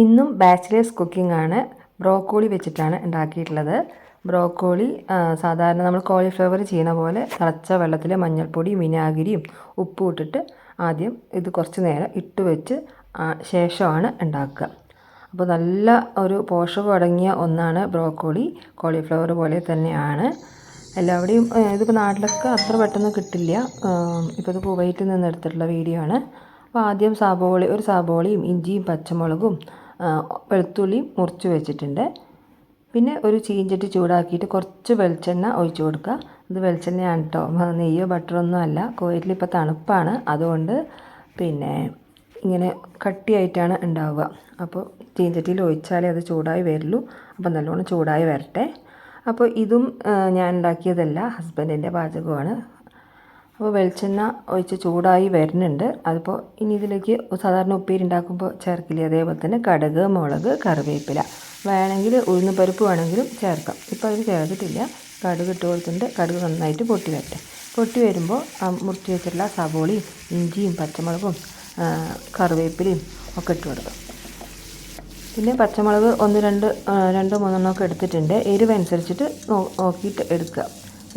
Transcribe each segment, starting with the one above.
ഇന്നും bachelors cooking ആണ് broccoli വെച്ചിട്ടാണ് ഉണ്ടാക്കിയിട്ടുള്ളത്. ബ്രോക്കോളി സാധാരണ നമ്മൾ കോളിഫ്ലവർ ചെയ്യുന്ന പോലെ തിളച്ച വെള്ളത്തിൽ മഞ്ഞൾപ്പൊടിയും വിനാഗിരിയും ഉപ്പും ഇട്ടിട്ട് ആദ്യം ഇത് കുറച്ച് നേരം ഇട്ട് വെച്ച് ശേഷമാണ് ഉണ്ടാക്കുക. അപ്പോൾ നല്ല ഒരു പോഷകം അടങ്ങിയ ഒന്നാണ് ബ്രോക്കോളി. കോളിഫ്ലവർ പോലെ തന്നെയാണ്. എല്ലാവിടെയും ഇതിപ്പോൾ നാട്ടിലൊക്കെ അത്ര പെട്ടെന്ന് കിട്ടില്ല. ഇപ്പോൾ ഇത് കുവൈറ്റിൽ നിന്ന് എടുത്തിട്ടുള്ള വീഡിയോ ആണ്. അപ്പോൾ ആദ്യം സബോളി ഒരു സാബോളിയും ഇഞ്ചിയും പച്ചമുളകും വെളുത്തുള്ളിയും മുറിച്ച് വെച്ചിട്ടുണ്ട്. പിന്നെ ഒരു ചീഞ്ചട്ടി ചൂടാക്കിയിട്ട് കുറച്ച് വെളിച്ചെണ്ണ ഒഴിച്ച് കൊടുക്കുക. ഇത് വെളിച്ചെണ്ണയാണ് കേട്ടോ നെയ്യോ ബട്ടറോ ഒന്നും അല്ല. കോയറ്റിൽ ഇപ്പോൾ തണുപ്പാണ്. അതുകൊണ്ട് പിന്നെ ഇങ്ങനെ കട്ടിയായിട്ടാണ് ഉണ്ടാവുക. അപ്പോൾ ചീഞ്ചട്ടിയിൽ ഒഴിച്ചാലേ അത് ചൂടായി വരുള്ളൂ. അപ്പോൾ നല്ലോണം ചൂടായി വരട്ടെ. അപ്പോൾ ഇതും ഞാൻ ഉണ്ടാക്കിയതല്ല. ഹസ്ബൻഡിന്റെ പാചകമാണ് അപ്പോൾ വെളിച്ചെണ്ണ ഒഴിച്ച് ചൂടായി വരുന്നുണ്ട്. അതിപ്പോൾ ഇനി ഇതിലേക്ക് സാധാരണ ഉപ്പേരി ഉണ്ടാക്കുമ്പോൾ ചേർക്കില്ലേ? അതേപോലെ തന്നെ കടുക് മുളക് കറിവേപ്പില. വേണമെങ്കിൽ ഉഴുന്ന് പരിപ്പ് വേണമെങ്കിലും ചേർക്കാം. ഇപ്പോൾ അതിൽ ചേർത്തിട്ടില്ല. കടുക് ഇട്ട് കൊടുത്തിട്ട് കടുക് നന്നായിട്ട് പൊട്ടി വരട്ടെ. പൊട്ടി വരുമ്പോൾ മുറിച്ച് വെച്ചിട്ടുള്ള സവോളയും ഇഞ്ചിയും പച്ചമുളകും കറിവേപ്പിലയും ഒക്കെ ഇട്ട് കൊടുക്കാം. പിന്നെ പച്ചമുളക് ഒന്ന് രണ്ട് രണ്ടോ മൂന്നെണ്ണമൊക്കെ എടുത്തിട്ടുണ്ട്. എരിവ് അനുസരിച്ചിട്ട് നോക്കിയിട്ട് എടുക്കുക.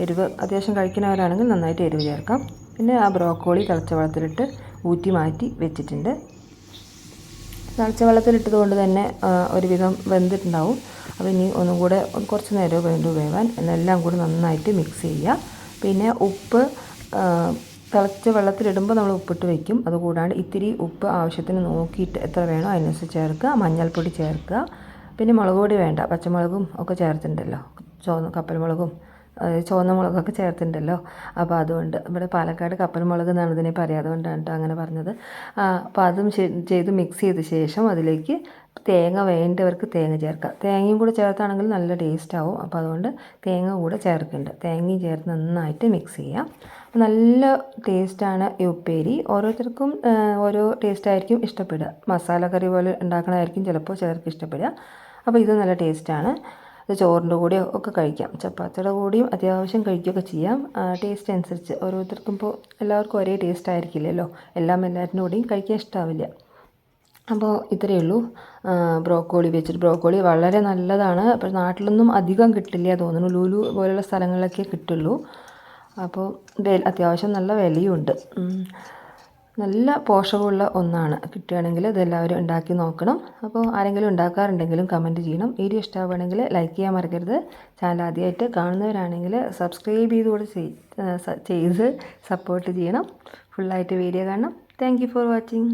എരിവ് അത്യാവശ്യം കഴിക്കുന്നവരാണെങ്കിൽ നന്നായിട്ട് എരിവ് ചേർക്കാം. പിന്നെ ആ ബ്രോക്കോളി തിളച്ച വെള്ളത്തിലിട്ട് ഊറ്റി മാറ്റി വെച്ചിട്ടുണ്ട്. തിളച്ച വെള്ളത്തിലിട്ടത് കൊണ്ട് തന്നെ ഒരുവിധം വെന്തിട്ടുണ്ടാവും. അപ്പോൾ ഇനി ഒന്നും കൂടെ കുറച്ച് നേരം വേണ്ടു വേവാൻ. എന്നെല്ലാം കൂടി നന്നായിട്ട് മിക്സ് ചെയ്യുക പിന്നെ ഉപ്പ് തിളച്ച വെള്ളത്തിലിടുമ്പോൾ നമ്മൾ ഉപ്പിട്ട് വയ്ക്കും അതുകൂടാണ്ട് ഇത്തിരി ഉപ്പ് ആവശ്യത്തിന് നോക്കിയിട്ട് എത്ര വേണോ അതിനനുസരിച്ച് ചേർക്കുക. മഞ്ഞൾപ്പൊടി ചേർക്കുക. പിന്നെ മുളക് പൊടി വേണ്ട. പച്ചമുളകും ഒക്കെ ചേർത്തിട്ടുണ്ടല്ലോ. ചുവന്ന കപ്പൽ മുളകും ചുവന്ന മുളകൊക്കെ ചേർത്തിട്ടുണ്ടല്ലോ. അപ്പോൾ അതുകൊണ്ട് ഇവിടെ പാലക്കാട് കപ്പൽ മുളക് എന്നാണ് ഇതിനെ പറയുക. അതുകൊണ്ടാണ് കേട്ടോ അങ്ങനെ പറഞ്ഞത്. അപ്പോൾ അതും ചെയ്ത് മിക്സ് ചെയ്ത ശേഷം അതിലേക്ക് തേങ്ങ വേണ്ടവർക്ക് തേങ്ങ ചേർക്കാം. തേങ്ങയും കൂടെ ചേർത്താണെങ്കിൽ നല്ല ടേസ്റ്റ് ആവും. അപ്പോൾ അതുകൊണ്ട് തേങ്ങ കൂടെ ചേർക്കുന്നുണ്ട്. തേങ്ങയും ചേർത്ത് നന്നായിട്ട് മിക്സ് ചെയ്യാം. നല്ല ടേസ്റ്റാണ് ഈ ഉപ്പേരി. ഓരോരുത്തർക്കും ഓരോ ടേസ്റ്റായിരിക്കും ഇഷ്ടപ്പെടുക. മസാല കറി പോലെ ഉണ്ടാക്കണമായിരിക്കും ചിലപ്പോൾ ചിലർക്ക് ഇഷ്ടപ്പെടുക. അപ്പോൾ ഇത് നല്ല ടേസ്റ്റാണ് ഇത് ചോറിന്റെ കൂടെ ഒക്കെ കഴിക്കാം. ചപ്പാത്തിയുടെ കൂടെയും അത്യാവശ്യം കഴിക്കുകയൊക്കെ ചെയ്യാം. ടേസ്റ്റ് അനുസരിച്ച് ഓരോരുത്തർക്കും ഇപ്പോൾ എല്ലാവർക്കും ഒരേ ടേസ്റ്റ് ആയിരിക്കില്ലല്ലോ. എല്ലാം എല്ലാവരുടെ കൂടെയും കഴിക്കാൻ ഇഷ്ടമാവില്ല അപ്പോൾ ഇത്രയേ ഉള്ളൂ. ബ്രോക്കോളി വെച്ചിട്ട് ബ്രോക്കോളി വളരെ നല്ലതാണ്. അപ്പോൾ നാട്ടിലൊന്നും അധികം കിട്ടില്ല തോന്നുന്നു. ലൂലു പോലുള്ള സ്ഥലങ്ങളിലൊക്കെ കിട്ടുള്ളൂ. അപ്പോൾ അത്യാവശ്യം നല്ല വിലയുണ്ട്. നല്ല പോഷകമുള്ള ഒന്നാണ്. കിട്ടുകയാണെങ്കിൽ ഇതെല്ലാവരും ഉണ്ടാക്കി നോക്കണം. അപ്പോൾ ആരെങ്കിലും ഉണ്ടാക്കാറുണ്ടെങ്കിലും കമന്റ് ചെയ്യണം. വീഡിയോ ഇഷ്ടമാവുകയാണെങ്കിൽ ലൈക്ക് ചെയ്യാൻ മറക്കരുത്. ചാനൽ ആദ്യമായിട്ട് കാണുന്നവരാണെങ്കിൽ സബ്സ്ക്രൈബ് ചെയ്തുകൂടെ ചെയ്ത് സപ്പോർട്ട് ചെയ്യണം. ഫുള്ളായിട്ട് വീഡിയോ കാണണം. Thank for watching